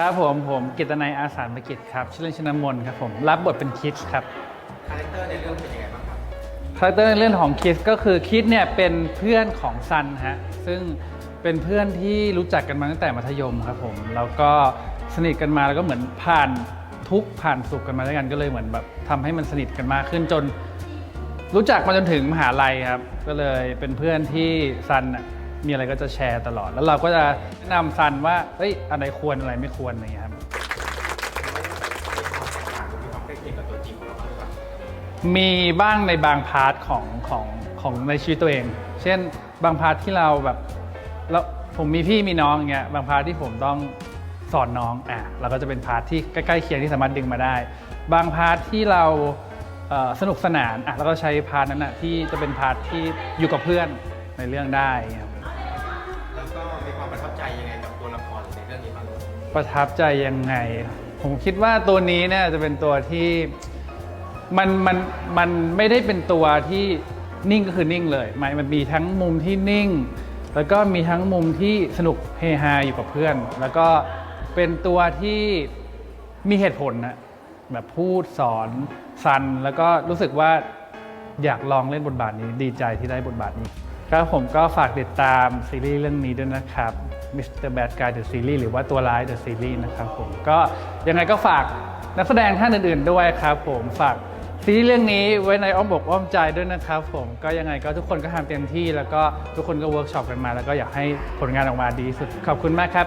ครับผมผมกิตนัยอาสารมกิจครับชื่อเล่นชนมนครับผมรับบทเป็นคิดครับคาแรคเตอร์ในเรื่องเป็นยังไงบ้างครับคาแรคเตอร์ในเรื่องของคิดก็คือคิดเนี่ยเป็นเพื่อนของซันฮะซึ่งเป็นเพื่อนที่รู้จักกันมาตั้งแต่มัธยมครับผมแล้วก็สนิทกันมาแล้วก็เหมือนผ่านทุกข์ผ่านสุขกันมาด้วยกันก็เลยเหมือนแบบทำให้มันสนิทกันมากขึ้นจน รู้จักมาจนถึงมหาลัยครับ ก็เลยเป็นเพื่อนที่ซันน่ะ มีอะไรก็จะแชร์ตลอด แล้วเราก็จะแนะนำซันว่าเฮ้ยอะไรควรอะไรไม่ควรอะไรอย่างเงี้ยครับมีบ้างในบางพาร์ทของของของในชีวิตตัวเอง เช่นบางพาร์ทที่เราแบบแล้วผมมีพี่มีน้องอย่างเงี้ยบางพาร์ทที่ผมต้องสอนน้องอะเราก็จะเป็นพาร์ทที่ใกล้ๆเคียงที่สามารถดึงมาได้ บางพาร์ทที่เราสนุกสนานอะเราก็ใช้พาร์ทนั้นอะที่จะเป็นพาร์ทที่อยู่กับเพื่อนในเรื่องได้ครับ แล้วก็มีความประทับใจยังไงกับตัวละครในเรื่องนี้บ้างประทับใจยังไง ผมคิดว่าตัวนี้เนี่ยจะเป็นตัวที่มันมันมันไม่ได้เป็นตัวที่นิ่งก็คือนิ่งเลยมันมันมีทั้งมุมที่นิ่ง แล้วก็มีทั้งมุมที่สนุกเฮฮาอยู่กับเพื่อน แล้วก็เป็นตัวที่มีเหตุผลนะแบบพูดสอนซันแล้วก็รู้สึกว่าอยากลองเล่นบทบาทนี้ดีใจที่ได้บทบาทนี้ ครับผมก็ฝากติดตามซีรีส์เรื่องนี้ด้วยนะครับ Mr. Bad Guy The Series หรือว่าตัวร้าย The Series นะครับผมก็ยังไงก็ฝากนักแสดงท่านอื่นๆด้วยครับผมฝากซีรีส์เรื่องนี้ไว้ในอ้อมอกอ้อมใจด้วยนะครับผมก็ยังไงก็ทุกคนก็ทำเต็มที่ แล้วก็ทุกคนก็เวิร์กช็อปกันมา แล้วก็อยากให้ผลงานออกมาดีที่สุดขอบคุณมากครับ